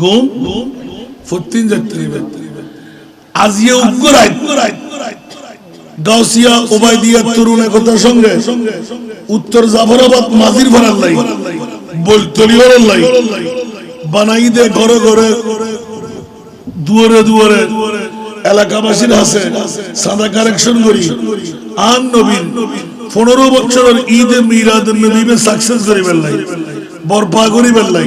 গুম ফুত্তিন যাত্তারি আজিয়ে উগ্রাই গাউসিয়া ওবাইদিয়া তরুণ একতার সঙ্গে উত্তর জাফরাবাদ মাজির ভাড়ার লাই বলতলি ভাড়ার লাই বানাই দে ঘরে ঘরে দুয়ারে দুয়ারে এলাকাবাসীর হাসে সাদা কালেকশন করি। আন নবীন পনেরো বছরের ঈদে মিরাদ নবীবে সাকসেস করিবেন লাই বরপা করিবেন লাই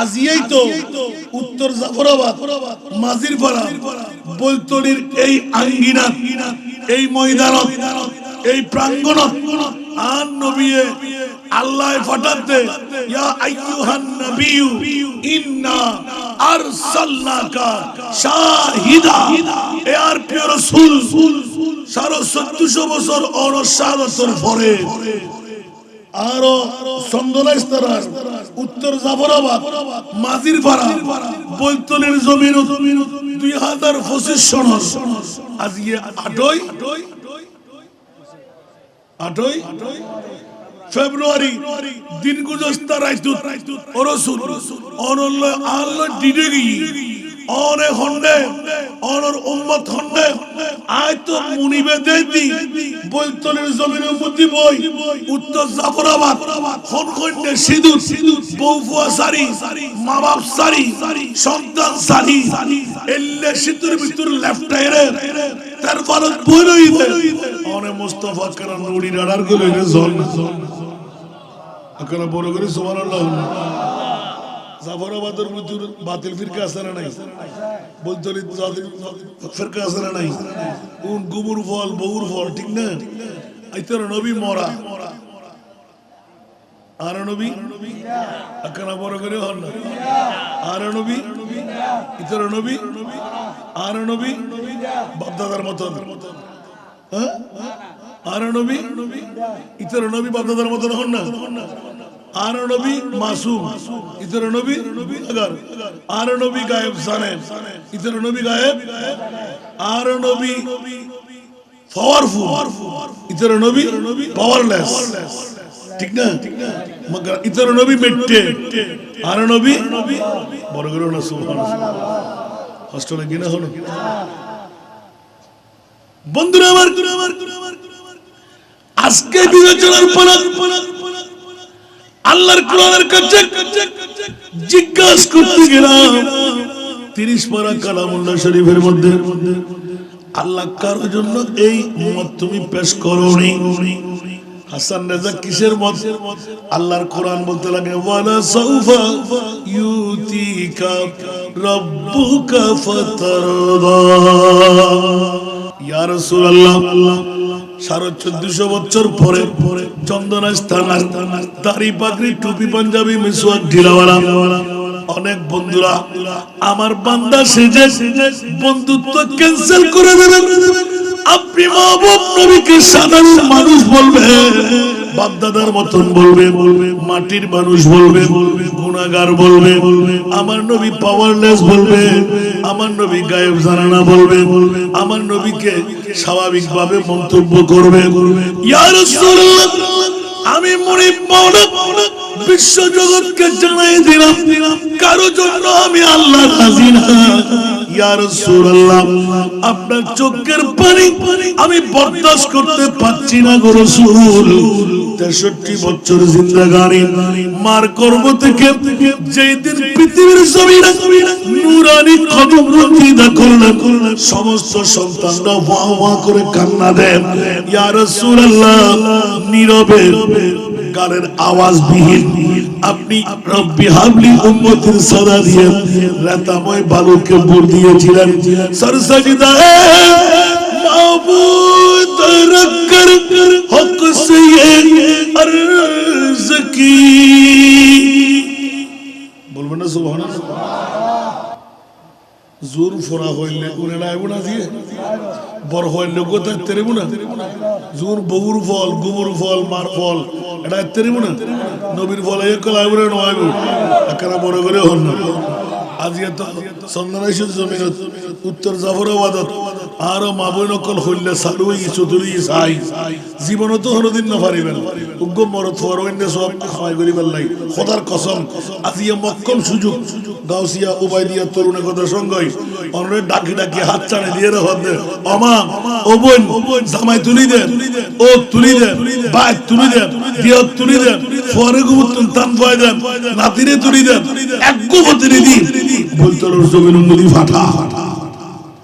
আজিয়েই তো উত্তর জাফরাবাদ মাজির পাড়া বৈতলির এই আঙ্গিনা এই ময়দানত, এই প্রাঙ্গণত আন নবিয়ে আল্লাহ ফাটাতে ইয়া আইয়ুহান নাবিয়্যু, ইন্না আরসালনাকা শাহিদা। এ আর প্রিয় রাসূল, সাড়ে চোদ্দশো বছর অনসাদতর পরে আরও চন্দনাইস্তারা উত্তর জাফরাবাদ মাজির পাড়া বৈতলের জমির দুই হাজার পঁচিশ সন আজকে আটই আটই ফেব্রুয়ারি দিন গুজস্তা রাইতু অরসুল অনল্য আল্ল ডিডে গিয়ে হন্ডে, অনর উম্মত হন্ডে। আয় তো মুনিবে দেদি বৈতলের জমিনের মধ্যে বই। উত্তর জাফরাবাদ খন্ডে সিঁদুর। বউফুয়া সারি, মা বাপ সারি, সন্তান সারি। এল্লে সিঁদুর ভিতর লেফট টায়ারে তার ভারত বই রইতে। অনে মুস্তফা কারণ নুড়ি রাডারগুলো জল আকারা বড় করে সুবহানাল্লাহ। জাফরাবাদের মধ্যে বাতিল ফিরকা আছে নাই? বলতে ফিরকা নাই? কোন গুমুর ফল, বউর ফল, ঠিক না? আইতার নবী মরা। আর নবী? আর নবী? ইতর নবী? আর নবী? বাপদাদার হ্যাঁ? আর নবী? ইতর নবী, বাপদাদার মতন হন না? আর নবী মাসুম, ইতর নবী আগার, আর নবী গায়েব জানেন ইতর নবী গায়েব, আর নবী পাওয়ারফুল ইতর নবী পাওয়ারলেস ঠিক না? মগর ইতর নবী মেটে আর নবী বড় করে না, সুবহানাল্লাহ। হস্টেলে গিনা হলো? বন্ধুরা আমার, আজকে বিবেচনার পালা আল্লাহর কোরআনের কাছে জিজ্ঞাসা করতে গেলাম, তিরিশ পারা কালামুল্লাহ শরীফের মধ্যে, আল্লাহ কারোর জন্য এই মত তুমি পেশ করোনি? হাসান রাজা কিসের মত? আল্লাহর কোরআন বলতে লাগে, ওয়ালা সাউফা ইউতিকা ফাতারদা। ইয়া রাসূলুল্লাহ সাড়ে চোদ্দশো বছর পরে চন্দনা স্থান দাড়ি পাগড়ি টুপি পাঞ্জাবি মিসওয়াক ঢিলাওয়ালা। অনেক বন্ধুরা, আমার বান্দা সেজে বন্ধুত্ব ক্যান্সেল করে দেবে। আপনি মাহবুব সাধারণ মানুষ বলবে, বাপদাদার মতন বলবে বলবে মাটির মানুষ বলবে বলবে গুণাগার বলবে বলবে আমার নবী পাওয়ারলেস বলবে, আমার নবী গায়েব জানানা বলবে বলবে, আমার নবীকে স্বাভাবিকভাবে মন্তব্য করবে আমি পাওনা বিশ্ব জগৎকে জানাই দিলাম, কারও জন্য আমি আল্লাহ আপনার চোখের পানি আমি বরদাস্ত করতে পারছি না গো রাসূল। 63 বছর জিন্দেগানি মার কর্ম থেকে যেই দিন পৃথিবীর নুরানি রচিতা করলেন সমস্ত সন্তানরা ওয়া করে কান্না দেন ইয়া রাসূলুল্লাহ, নীরবে গানের আওয়াজ বিহীন। আপনি রব্বি হাবলি উম্মতির সাদা দিয়ে রাতাময় বালুকে বুর দিয়েছিলেন। সরসজিদা معبود رکھ کر حق سے یہ عرض کی بولو نا سبحان اللہ زور فرا ہوئے انہیں نہ آئے দিয়ে বড় হয় লোকতা তেরেব না জোর বগুর ফল গোবর ফল মার ফল এটা তেরেব না নবীর ফল এক কল আইব না আইব একারা বড় করে হন না আজি এত সন্ধ্যা জমিনত উত্তর জাফরাবাদত আরও মাবই নকল হইলে সারুই চতুরি সাই। জীবন তো হরদিন না পারিবেন উগ্র মরত ফরওয়াইন্দ সব খাওয়াই খোদার কসম আজিয়া মক্কম সুযোগ। গাউসিয়া কথা সঙ্গই। ডাকি ডাকি হাত চানে দিয়ে অমা জামাই তুলি দেন ও তুলি দেন বাই তুলি দেন তুলি দেন গুমুতুন তান দেন। নাতিরে তুলি দেন। এক গুমতিরে দি বলতল জমিন নদী ফাটা।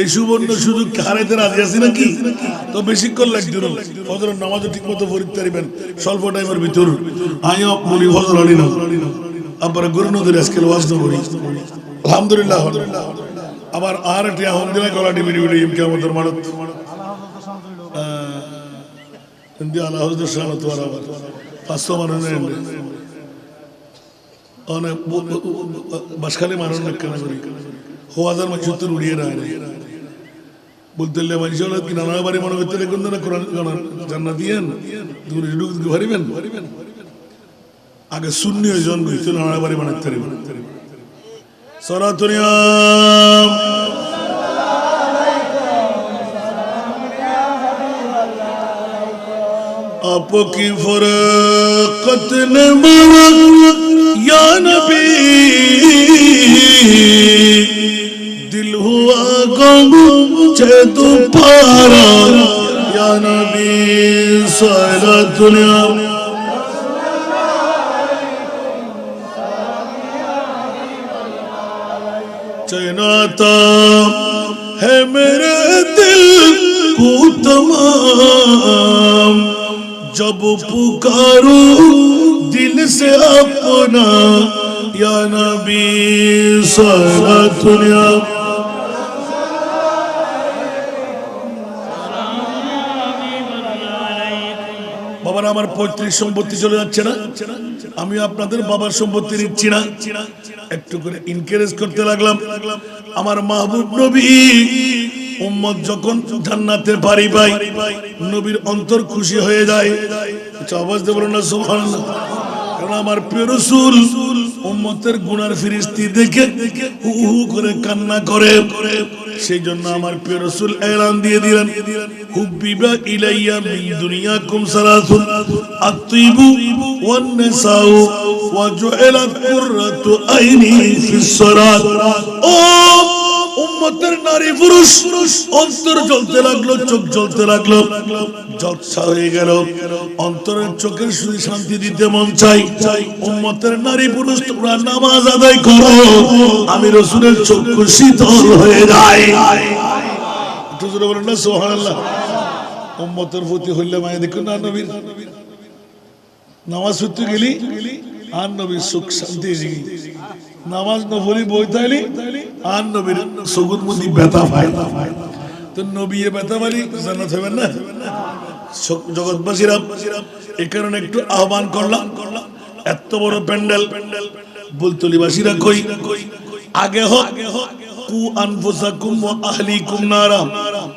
এই সুবর্ণ সুযোগ হারাইতে রাজি আছি নাকি? তো বেশিক্ষণ লাগছিল ফজর নামাজ ঠিক মতো পড়তে পারিবেন স্বল্প টাইমের ভিতর। আইও বলি আলি না আবার গুরু নদীর আজকে ওয়াজ করি আলহামদুলিল্লাহ। আবার আর টিয়া হন দিলে গলা ডিবি ডিবি ইম কেমতের মানত। আল্লাহ শাহ আবার পাঁচশো মানুষ బస్కాలే మానవుడు లెక్కన మరి హోవాదారు మంచి ఉత్తరు ఉడియరా বলতেলে মানুষ কি নানা বাড়ি মনে করতে দেখুন না কোরআন জান্না দিয়েন দূরে ঢুকতে পারিবেন আগে শূন্য জন গেছিল নানা বাড়ি বানাতে পারিবেন সরাতনিয়াম আপকি ফরকত নবাক या नबी। दिल हुआ गम तो पारा या नबी, सारा दुनिया। चैनाता है मेरे दिल को तमाम। जब पुकारो दिल से अपना या नबी सारा दुनिया বাবার আমার পৈতৃক সম্পত্তি চলে যাচ্ছে না আমি আপনাদের বাবার সম্পত্তি নিচ্ছি না একটু করে ইনকারেজ করতে লাগলাম আমার মাহবুব নবী উম্মত যখন জান্নাতে পারি পাই নবীর অন্তর খুশি হয়ে যায় আচ্ছা, আমার করে সেই জন্য আমার প্রিয় রসুল এলান দিয়ে দিলেন, হুব্বিবা ইলাইয়া মিন দুনিয়াকুম সালাতুন আত-তিবু ওয়ান নিসাউ ওয়া জুইলাত কুররাতু আইনি ফিস সালাত ও উম্মতের নারী পুরুষ, অন্তর জ্বলতে লাগল, চোখ জ্বলতে লাগল, জলসা হয়ে গেল। অন্তরের চোখের শুধু শান্তি দিতে মন চাই। চাই উম্মতের নারী পুরুষ, তোমরা নামাজ আদায় করো। আমি রসুলের চক্ষু শীতল হয়ে যায়। বলেন না সোহানাল্লাহ উম্মতের প্রতি হইলে মায়ে দেখুন না, নবীর। নামাজ পড়তে গেলি, আর নবীর সুখ শান্তি নামাজ নফলি বই তাইলি আর নবীর সগুদ মুদি ব্যথা পায় তো নবী এ ব্যথা পালি জান্নাত হবেন না? জগৎবাসীরা এই কারণে একটু আহ্বান করলাম। করলাম এত বড় প্যান্ডেল, বুলতলিবাসীরা কই? আগে হোক, কু আনফুসাকুম ওয়া আহলিকুম নারা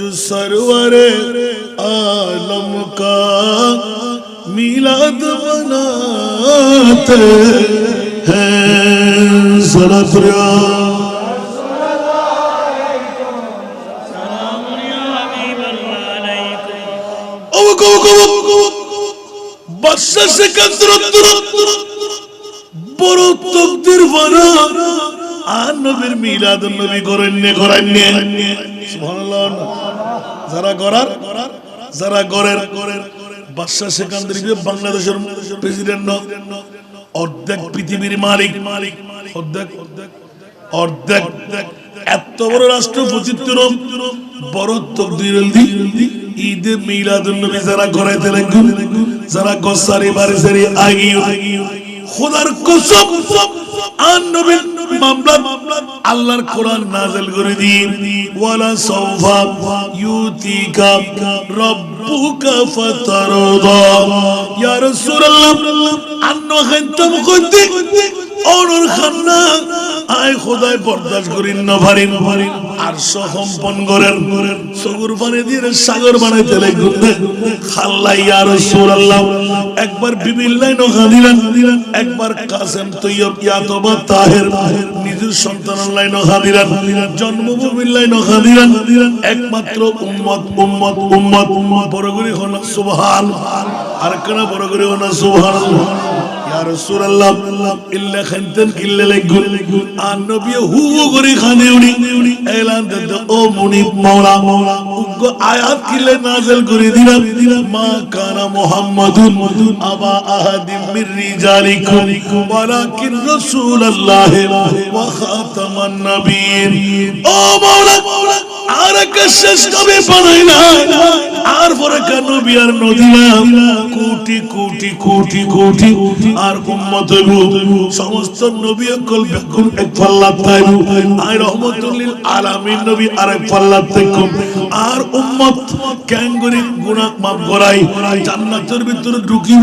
جو سرور عالم کا میلاد مناتے ہیں ذرا فریاد বাদশাহ শেখান বড় তকদির বানা আর নবীর মিলাদ নবী করেন নে করেন নে সুবহানাল্লাহ। যারা করার যারা করের বাদশা সিকান্দর বাংলাদেশের প্রেসিডেন্ট অর্ধেক পৃথিবীর মালিক মালিক অর্ধেক অর্ধেক অর্ধেক এত বড় রাষ্ট্র রাষ্ট্রপতিত্ব বড় তকদির ঈদে যারা লাগবে যারা গসারি বাড়ি সারি আগিয়ে খোদার কসম, আর নবীর মামলা আল্লাহর কোরআন নাযিল করে দিন। ওয়ালা সাওফা ইউতিকা রাব্বুকা ফাতারদা। ইয়া রাসূলুল্লাহ, আন্ন খানতাম কইতে অনর খান্না আয় খোদায় বরদাস্ত করিন না পারিন আর সম্পন করেন। সগুর পানি দিয়ে সাগর বানাইতে লাগবেন খাল্লা ইয়া রাসূলুল্লাহ। একবার বিবির লাইন খাদিলেন একবার কাসেম তৈয়ব ইয়াতবা তাহের। নিজের সন্তানের লাইন খাদিলেন জন্মভূমির লাইন খাদিলেন একমাত্র উম্মত উম্মত উম্মত। বড় করে হন সুবহান। আর কেন বড় করে হন সুবহানাল্লাহ ইয়া রাসূলুল্লাহ, ইল্লা খানতেন কিল্লা লাগুন আর নবী হু করে খানে উনি। এলান দে ও মুনি মাওলা মাওলা আর একটা শেষ পরে কেন বিয়ার নদিলাম সমস্ত এক আলামিন নবী এক করাই। জান্নাতের ভিতরে ঢুকিব।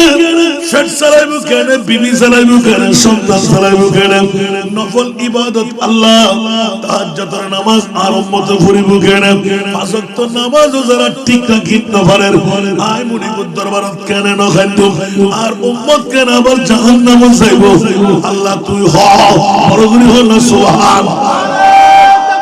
ফেট চালাইবো কেনে বিবি চালাইবো কেনে, সন্তান চালাইবো কেনে? নফল ইবাদত আল্লাহ, তাহাজ্জুদের নামাজ আর উম্মত পড়িব কেনে? পাঁচ ওয়াক্ত নামাজও যারা কেনে ন খাদ্য আর উম্মত কেনে আবার আল্লাহ তুই হ, বড় করে হল সুবহান।